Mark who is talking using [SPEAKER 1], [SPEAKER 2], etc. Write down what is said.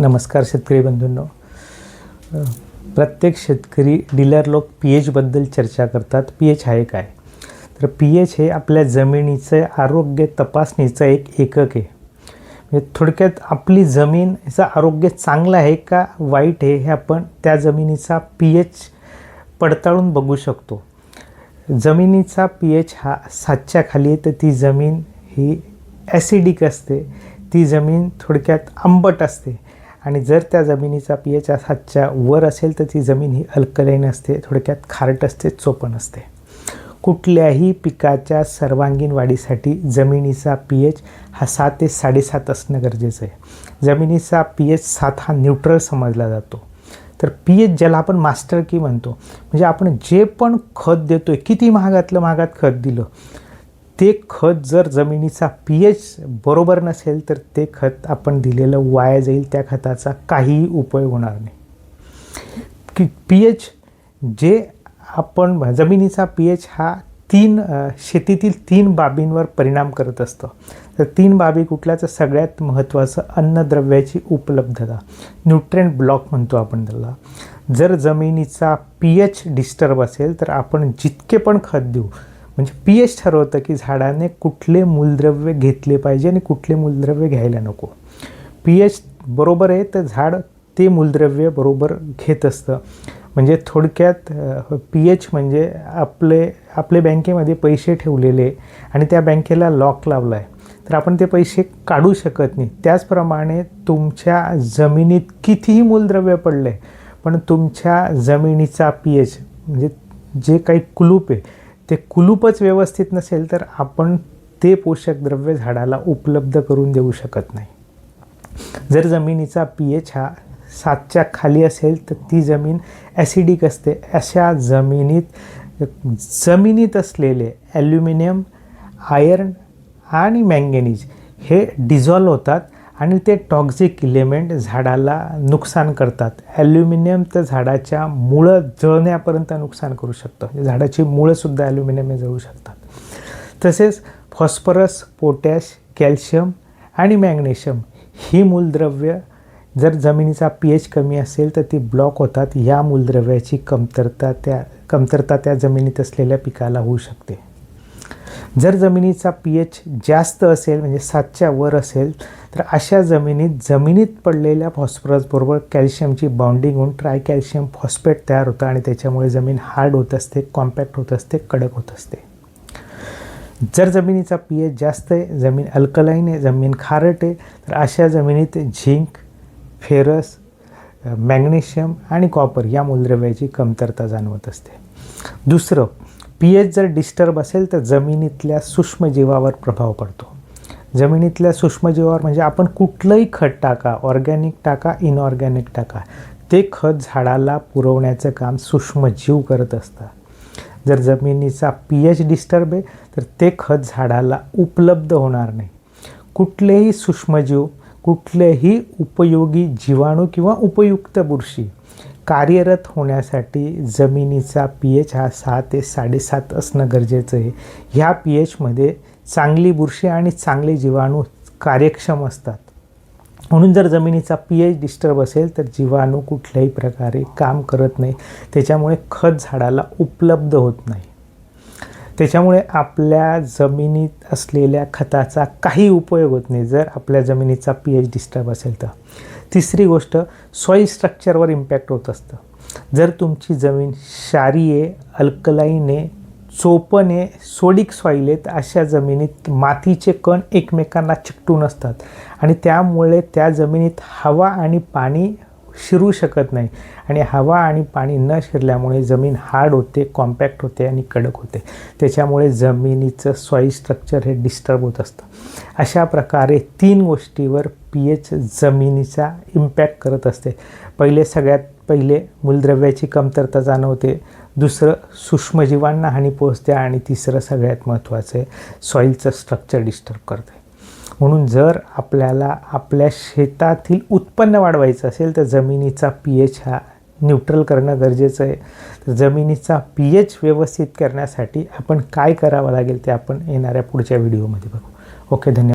[SPEAKER 1] नमस्कार शेतकरी बंधूंनो. प्रत्येक शेतकरी डीलर लोक पी एचबद्दल चर्चा करतात. पी एच आहे. काय तर पी एच हे आपल्या जमिनीचं आरोग्य तपासणीचं एक एकक आहे. म्हणजे थोडक्यात आपली जमीन याचं आरोग्य चांगलं आहे का वाईट आहे हे आपण त्या जमिनीचा पी एच पडताळून बघू शकतो. जमिनीचा पी एच हा सातच्या खाली आहे तर ती जमीन ही ॲसिडिक असते. ती जमीन थोडक्यात आंबट असते. आणि जर त्या जमिनीचा पी एच सातच्या वर असेल तर ती जमीन ही अल्कलाईन असते थोडक्यात खारट असते चोपण असते. कुठल्याही पिकाच्या सर्वांगीण वाढीसाठी जमिनीचा पी एच हा सात ते साडेसात असणं गरजेचं आहे. जमिनीचा पी एच सात हा न्यूट्रल समजला जातो. तर पी एच ज्याला आपण मास्टर की म्हणतो म्हणजे आपण जे पण खत देतो आहे किती महागातलं महागात खत दिलं ते खत जर जमिनीचा पी एच बरोबर नसेल तर ते खत आपण दिलेलं वाया जाईल त्या खताचा काहीही उपयोग होणार नाही. की पी एच जे आपण जमिनीचा पी एच हा तीन शेतीतील तीन बाबींवर परिणाम करत असतो. तर तीन बाबी कुठल्याचं सगळ्यात महत्त्वाचं अन्नद्रव्याची उपलब्धता. न्यूट्रेंट ब्लॉक म्हणतो आपण त्याला. जर जमिनीचा पी एच डिस्टर्ब असेल तर आपण जितके पण खत देऊ म्हणजे पी एच ठरवतं की झाडाने कुठले मूलद्रव्य घेतले पाहिजे आणि कुठले मूलद्रव्य घ्यायला नको. पी एच बरोबर आहे तर झाड ते मूलद्रव्य बरोबर घेत असतं. म्हणजे थोडक्यात पी एच म्हणजे आपले आपले बँकेमध्ये पैसे ठेवलेले आणि त्या बँकेला लॉक लावला आहे तर आपण ते पैसे काढू शकत नाही. त्याचप्रमाणे तुमच्या जमिनीत कितीही मूलद्रव्य पडले पण तुमच्या जमिनीचा पी एच म्हणजे जे काही कुलूप आहे ते कुलूपच व्यवस्थित नसेल तर आपण ते पोषक द्रव्य झाडाला उपलब्ध करून देऊ शकत नाही. जर जमिनीचा पी एच हा सातच्या खाली असेल तर ती जमीन ॲसिडिक असते. अशा जमिनीत जमिनीत असलेले ॲल्युमिनियम आयर्न आणि मँगेनीज हे डिझॉल्व होतात. आणि ते टॉक्झिक इलेमेंट झाडाला नुकसान करतात. ॲल्युमिनियम तर झाडाच्या मुळं जळण्यापर्यंत नुकसान करू शकतं. म्हणजे झाडाची मुळंसुद्धा ॲल्युमिनियम जळू शकतात. तसेच फॉस्फरस पोटॅश कॅल्शियम आणि मॅग्नेशियम ही मूलद्रव्य जर जमिनीचा पी एच कमी असेल तर ती ब्लॉक होतात. या मूलद्रव्याची कमतरता त्या कमतरता त्या जमिनीत असलेल्या पिकाला होऊ शकते. जर जमिनीचा पी एच जास्त असेल म्हणजे सातच्या वर असेल तर अशा जमिनीत जमिनीत पडलेल्या फॉस्फरसबरोबर कॅल्शियमची बाउंडिंग होऊन ट्राय कॅल्शियम फॉस्फेट तयार होतं आणि त्याच्यामुळे जमीन हार्ड होत असते कॉम्पॅक्ट होत असते कडक होत असते. जर जमिनीचा पी एच जास्त आहे जमीन अल्कलाईन आहे जमीन खारट आहे तर अशा जमिनीत झिंक फेरस मॅग्नेशियम आणि कॉपर या मूलद्रव्याची कमतरता जाणवत असते. दुसरं पी एच जर डिस्टर्ब असेल तर जमिनीतल्या सूक्ष्मजीवावर प्रभाव पडतो. जमिनीतल्या सूक्ष्मजीवावर म्हणजे आपण कुठलंही खत टाका ऑर्गॅनिक टाका इनऑर्गॅनिक टाका ते खत झाडाला पुरवण्याचं काम सूक्ष्मजीव करत असतात. जर जमिनीचा पी एच डिस्टर्ब आहे तर ते खत झाडाला उपलब्ध होणार नाही. कुठलेही सूक्ष्मजीव कुठलेही उपयोगी जीवाणू किंवा उपयुक्त बुरशी कार्यरत होण्यासाठी जमिनीचा पी एच हा सहा ते साडेसात असणं गरजेचं आहे. ह्या पी एचमध्ये चांगली बुरशी आणि चांगले जीवाणू कार्यक्षम असतात. म्हणून जर जमिनीचा पी एच डिस्टर्ब असेल तर जीवाणू कुठल्याही प्रकारे काम करत नाही. त्याच्यामुळे खत झाडाला उपलब्ध होत नाही. त्याच्यामुळे आपल्या जमिनीत असलेल्या खताचा काही उपयोग होत नाही जर आपल्या जमिनीचा पी एच डिस्टर्ब असेल तर. तिसरी गोष्ट सॉईल स्ट्रक्चरवर इम्पॅक्ट होत असतं. जर तुमची जमीन क्षारीय अल्कलाईने अल्कलाईन आहे चोपणे सोडिक सॉईल आहेत अशा जमिनीत मातीचे कण एकमेकांना चिकटून असतात आणि त्यामुळे त्या जमिनीत हवा आणि पाणी शिरू शकत नाही. आणि हवा आणि पाणी न शिरल्यामुळे जमीन हार्ड होते कॉम्पॅक्ट होते आणि कडक होते. त्याच्यामुळे जमिनीचं सॉईल स्ट्रक्चर हे डिस्टर्ब होत असतं. अशा प्रकारे तीन गोष्टीवर पी एच जमिनीचा इम्पॅक्ट करत असते. पहिले सगळ्यात पहिले मूलद्रव्याची कमतरता जाणवते दुसरं सूक्ष्मजीवांना हानी पोहोचते आणि तिसरं सगळ्यात महत्त्वाचं आहे सॉईलचं स्ट्रक्चर डिस्टर्ब करते. म्हणून जर आपल्याला आपल्या शेतातील उत्पन्न वाढवायचं असेल तर जमिनीचा पी एच हा न्यूट्रल करणं गरजेचं आहे. तर जमिनीचा पी एच व्यवस्थित करण्यासाठी आपण काय करावं लागेल ते आपण येणाऱ्या पुढच्या व्हिडिओमध्ये बघू. ओके धन्यवाद.